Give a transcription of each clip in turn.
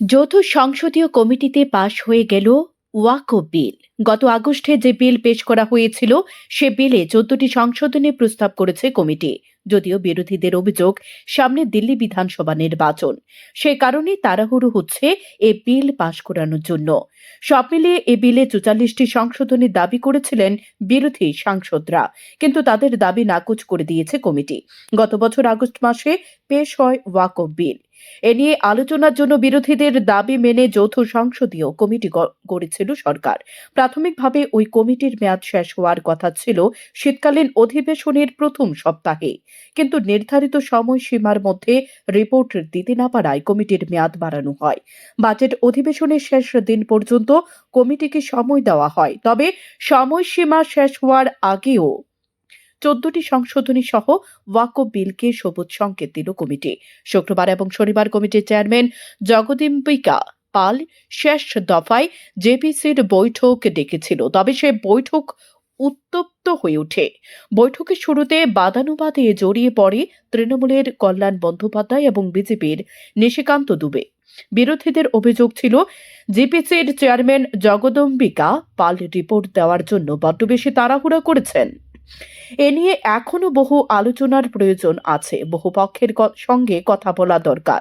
যৌথ সংসদীয় কমিটিতে পাশ হয়ে গেল ওয়াকো বিল। গত আগস্টে যে বিল পেশ করা হয়েছিল, সে বিলে চোদ্দটি সংশোধনী প্রস্তাব করেছে কমিটি, যদিও বিরোধীদের অভিযোগ সামনে দিল্লি বিধানসভা নির্বাচন। সে কারণে তাড়াহুড়ো হচ্ছে এ বিল পাশ করানোর জন্য। সব মিলিয়ে এ বিলে চুচাল্লিশটি সংশোধনীর দাবি করেছিলেন বিরোধী সাংসদরা। কিন্তু তাদের দাবি নাকচ করে দিয়েছে কমিটি। গত বছর আগস্ট মাসে পেশ হয় ওয়াকফ বিল। এ নিয়ে আলোচনার জন্য বিরোধীদের দাবি মেনে যৌথ সংসদীয় কমিটি গড়েছিল সরকার। প্রাথমিকভাবে ওই কমিটির মেয়াদ শেষ হওয়ার কথা ছিল শীতকালীন অধিবেশনের প্রথম সপ্তাহে। কিন্তু নির্ধারিত সময়সীমার মধ্যে রিপোর্ট দিতে না পারায় কমিটির মেয়াদ বাড়ানো হয়। বাজেট অধিবেশনের শেষ দিন পর্যন্ত কমিটিকে সময় দেওয়া হয়। তবে সময়সীমা শেষ হওয়ার আগেও চোদ্দটি সংশোধনী সহ ওয়াকফ বিলকে সবুজ সংকেত দিল কমিটি। শুক্রবার এবং শনিবার কমিটির চেয়ারম্যান জগদিম্বিকা পাল শেষ দফায় জেপিসির বৈঠক ডেকেছিল। তবে সে বৈঠক উত্তপ্ত হয়ে ওঠে। বৈঠকের শুরুতে বাদানুবাদে জড়িয়ে পড়ে তৃণমূলের কল্যাণ বন্দ্যোপাধ্যায় এবং বিজেপির নিশিকান্ত দুবে। বিরোধীদের অভিযোগ ছিল, জিপিসির চেয়ারম্যান জগদম্বিকা পাল রিপোর্ট দেওয়ার জন্য বড্ড বেশি তাড়াহুড়া করেছেন। এ নিয়ে এখনও বহু আলোচনার প্রয়োজন আছে, বহু পক্ষের সঙ্গে কথা বলা দরকার।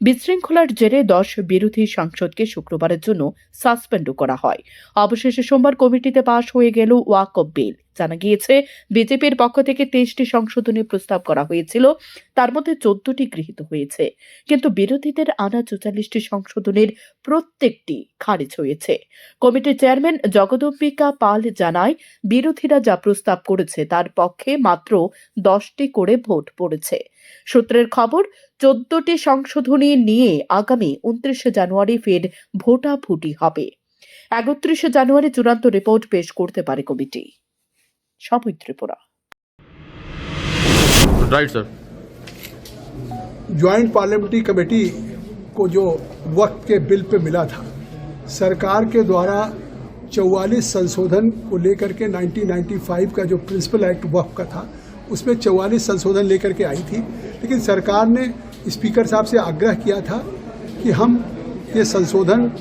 বিশৃঙ্খলার জেরে দশ বিরোধী সাংসদকে শুক্রবারের জন্য সাসপেন্ডও করা হয়। অবশেষে সোমবার কমিটিতে পাশ হয়ে গেল ওয়াকফ বিল। জানা গিয়েছে, বিজেপির পক্ষ থেকে তেইশটি সংশোধনী প্রস্তাব করা হয়েছিল, তার মধ্যে চোদ্দটি গৃহীত হয়েছে। কিন্তু বিরোধীদের আনা চৌচল্লিশটি সংশোধনীর প্রত্যেকটি খারিজ হয়েছে। কমিটির চেয়ারম্যান জগদম্বিকা পাল জানায়, বিরোধীরা যা প্রস্তাব করেছে তার পক্ষে মাত্র দশটি করে ভোট পড়েছে। সূত্রের খবর, চোদ্দটি সংশোধনী নিয়ে আগামী উনত্রিশে জানুয়ারি ফের ভোটাভুটি হবে। একত্রিশে জানুয়ারি চূড়ান্ত রিপোর্ট পেশ করতে পারে কমিটি। সময় Tripura right sir joint parliamentary committee को जो वक्त के बिल पे मिला था सरकार के द्वारा 44 संशोधन को लेकर के 1995 का जो प्रिंसिपल एक्ट वक्त का था उसमें 44 संशोधन लेकर के आई थी लेकिन सरकार ने स्पीकर साहब से आग्रह किया था कि हम ये संशोधन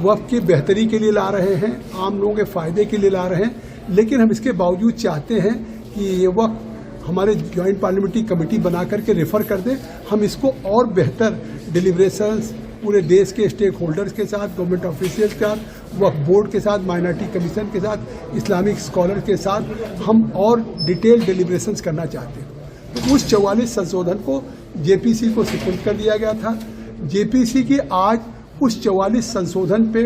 वक्त की बेहतरी के लिए ला रहे हैं आम लोगों के फायदे के लिए ला रहे हैं लेकिन हम इसके बावजूद चाहते हैं कि ये वक्त हमारे ज्वाइंट पार्लियामेंट्री कमेटी बना करके रेफर कर दें। हम इसको और बेहतर डिलीवरेशंस पूरे देश के स्टेक होल्डर्स के साथ गवर्नमेंट ऑफिशियल्स के साथ वक्फ बोर्ड के साथ माइनॉरिटी कमीशन के साथ इस्लामिक स्कॉलर के साथ हम और डिटेल डिलीवरेशंस करना चाहते हैं। तो उस चौवालीस संशोधन को जेपीसी को सुपुर्द कर दिया गया था। जेपीसी की आज उस चौवालीस संशोधन पे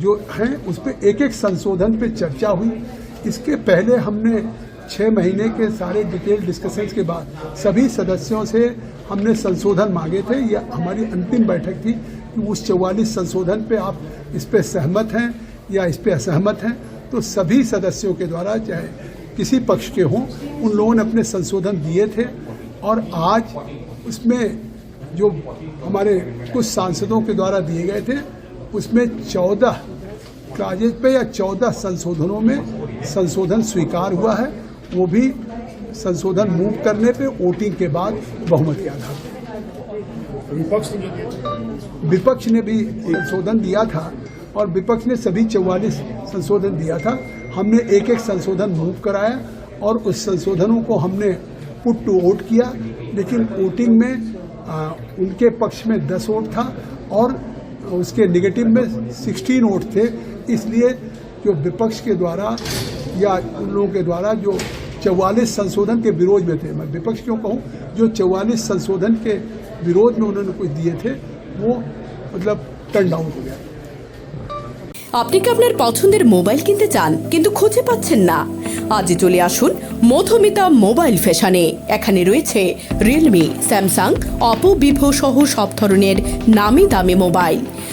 जो हैं, उस पर एक एक संशोधन पे चर्चा हुई। इसके पहले हमने छः महीने के सारे डिटेल डिस्कशंस के बाद सभी सदस्यों से हमने संशोधन मांगे थे। यह हमारी अंतिम बैठक थी कि उस चौवालीस संशोधन पे आप इस पर सहमत हैं या इस पर असहमत हैं। तो सभी सदस्यों के द्वारा, चाहे किसी पक्ष के हों, उन लोगों ने अपने संशोधन दिए थे। और आज उसमें जो हमारे कुछ सांसदों के द्वारा दिए गए थे उसमें चौदह क्लाजेज पे या चौदह संशोधनों में संशोधन स्वीकार हुआ है वो भी संशोधन मूव करने पे वोटिंग के बाद बहुमत के आधार पर विपक्ष ने भी संशोधन दिया था और विपक्ष ने सभी चौवालीस संशोधन दिया था। हमने एक एक संशोधन मूव कराया और उस संशोधनों को हमने पुट टू वोट किया लेकिन वोटिंग में आ, उनके पक्ष में 10 वोट था और उसके निगेटिव में 16 वोट थे इसलिए जो विपक्ष के द्वारा या उन लोगों के द्वारा जो चौवालीस संशोधन के विरोध में थे मैं विपक्ष क्यों कहूँ जो चौवालीस संशोधन के विरोध में उन्होंने कुछ दिए थे वो मतलब टर्न डाउन हो गया আপনি কি আপনার পছন্দের মোবাইল কিনতে চান কিন্তু খুঁজে পাচ্ছেন না আজই চলে আসুন মধুমিতা মোবাইল ফ্যাশনে এখানে রয়েছে রিয়েলমি স্যামসাং অপো ভিভো সহ সব ধরনের নামি দামি মোবাইল